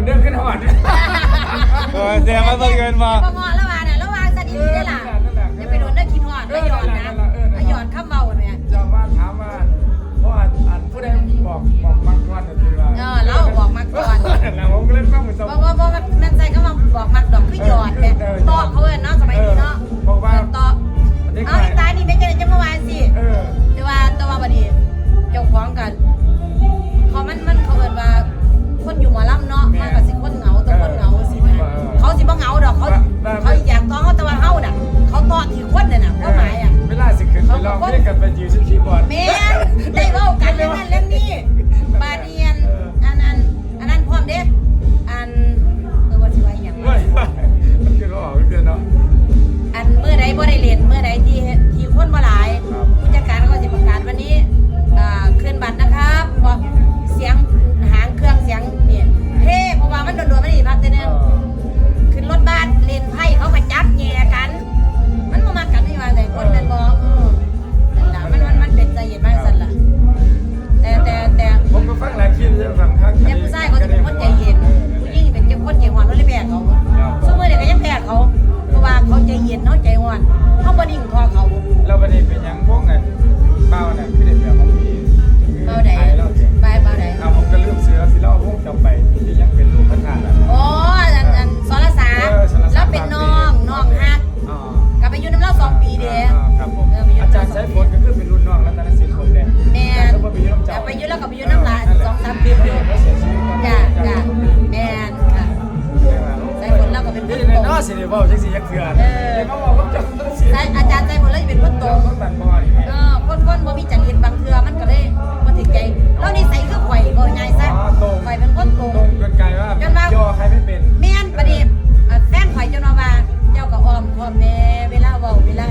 นเดินขึ้นหอดโอ้เสียมาสะเกินมาประงอระวางน่ะระว่างสนิทได้ล่ะอย่าไปโดนเด้อกินหอดไม่หยอดนะไม่หยอดข้ามเมาเนี่ยจะว่าถามว่าเพราะอันผู้ใดบอกบอกมักก่อนนะทีว่าเออเราบอกมักก่อนนะผมเล่นบ้างเหมือนสมัยว่าว่ามันใส่ก็มาบอกมักดอกคือหยอดเนี่ยบอกเขาเลยเนาะสมัยนี้เนาะ เป็นคนี่นตรเนาะสีได้ยว้าจังสิจักเทื่อแอกว่าจอาจารย์ใจหมดเลยเป็นคนตรเจ้างคนบันบ่อยเออคนคนบ่มีจริตบางเทื่อมันก็เลยบ่ถึงใจแล้วนิสัยคือข่วยบ่ยายซะอ๋อห่อยเป็นคนตรง ตรงกันไกลว่าจนว่า ย่อใครไม่เป็น แม่นประเดี๋ยวแฟนข่วยจ้านาว่าเจ้าก็อ้อมความแม่เวลาเว้าเวลา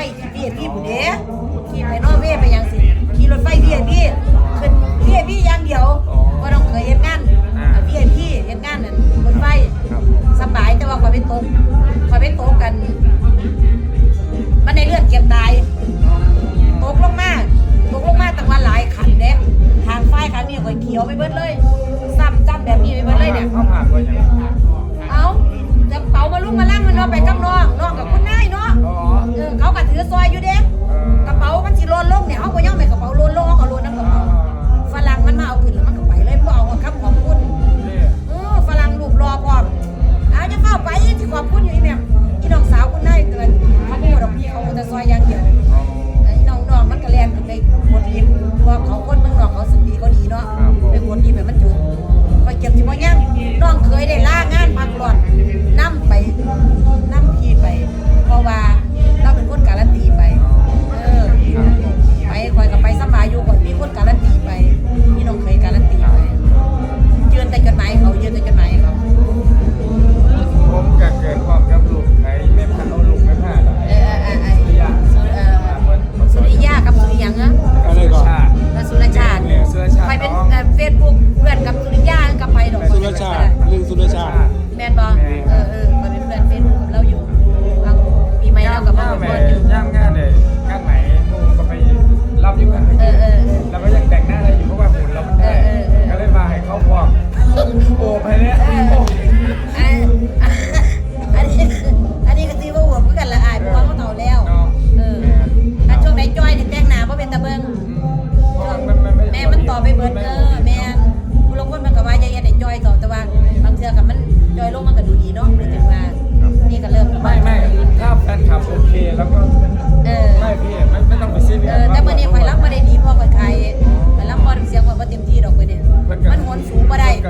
vai ter ali, mulher.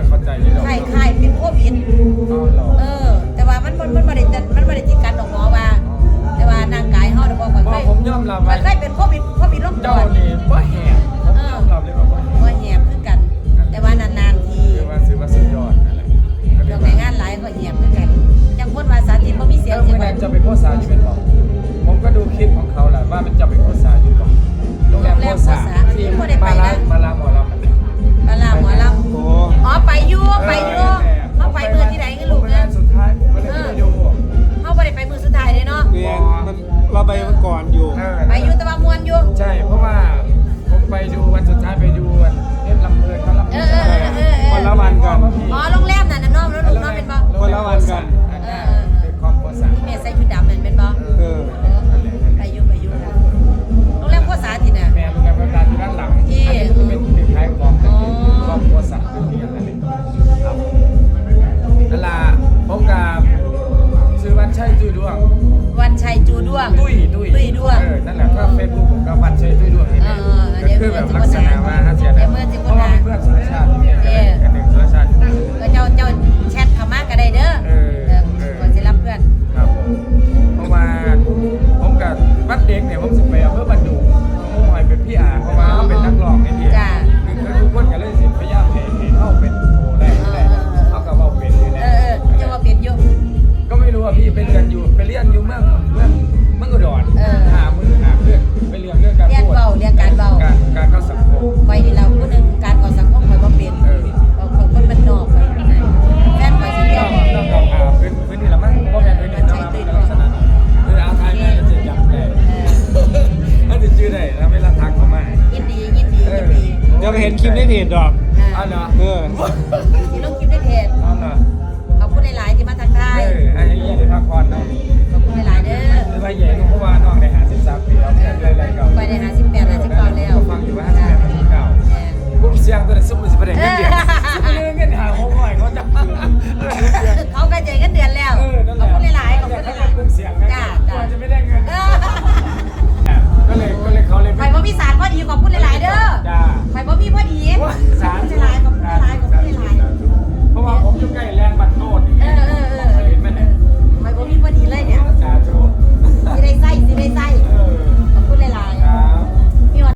เข้าใจเลย แบบลักษณะว่าเสียแล้วเพราะว่าเป็นเพื่อนสุชาติ